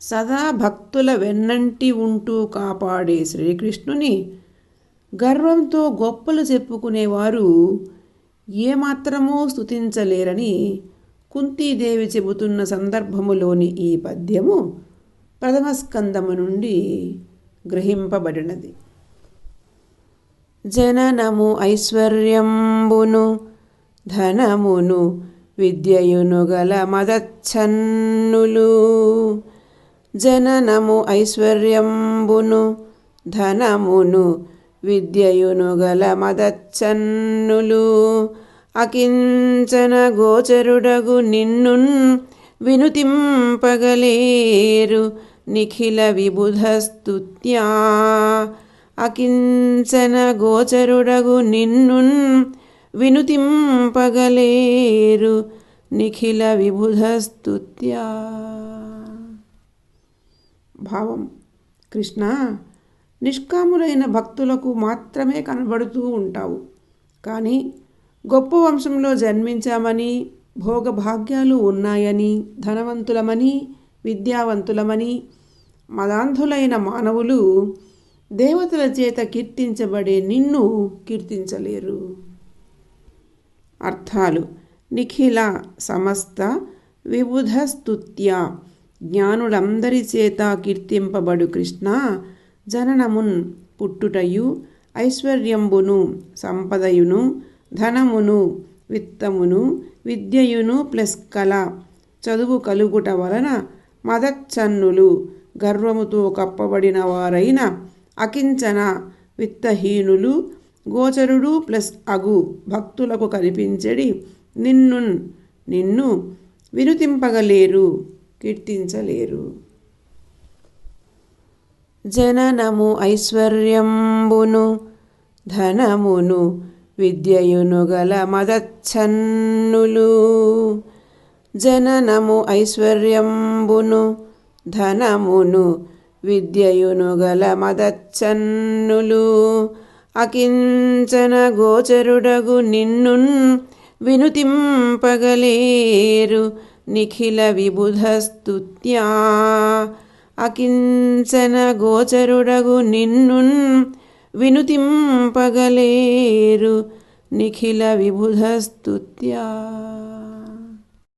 సదా భక్తుల వెన్నంటి ఉంటూ కాపాడే శ్రీకృష్ణుని గర్వంతో గొప్పలు చెప్పుకునేవారు ఏమాత్రమూ స్తుతించలేరని కుంతీదేవి చెబుతున్న సందర్భములోని ఈ పద్యము ప్రథమ స్కందము నుండి గ్రహింపబడినది. జననము ఐశ్వర్యంబును ధనమును విద్యయును గల మదచ్ఛన్నులు జననము ఐశ్వర్యంబును ధనమును విద్యయును గల మదచ్చన్నులు. అకించన గోచరుడగు నిన్నున్ వినుతింపగలేరు నిఖిల విబుధస్తుత్యా. అకించన గోచరుడగు నిన్నున్ వినుతింపగలేరు నిఖిల విబుధస్తుత్యా. భావం. కృష్ణ నిష్కాములైన భక్తులకు మాత్రమే కనబడుతూ ఉంటావు. కానీ గొప్ప వంశంలో జన్మించామని భోగభాగ్యాలు ఉన్నాయని ధనవంతులమని విద్యావంతులమని మదాంధులైన మానవులు దేవతల చేత కీర్తించబడే నిన్ను కీర్తించలేరు. అర్థాలు. నిఖిల సమస్త విబుధ స్తుత్య. జ్ఞానులందరి చేత కీర్తింపబడు కృష్ణ జననమున్ పుట్టుటయు ఐశ్వర్యంబును సంపదయును ధనమును విత్తమును విద్యయును ప్లస్ కళ. చదువు కలుగుట వలన మదచ్చన్నులు గర్వముతో కప్పబడిన వారైన అకించన విత్తహీనులు గోచరుడు ప్లస్ అగు భక్తులకు కనిపించడి నిన్ను నిన్ను వినుతింపగలేరు. కీర్తించలేరు. జననము ఐశ్వర్యంబును ధనమును విద్యయును గల మదచ్ఛన్నులు జననము ఐశ్వర్యంబును ధనమును విద్యయును గల మదచ్చన్నులు. అకించన గోచరుడగు నిన్నున్ వినుతింపగలేరు. నిఖిల విబుధస్తుత్యా అకించన గోచరుడగు నిన్నున్ వినుతింపగలేరు నిఖిల విబుధస్తుత్యా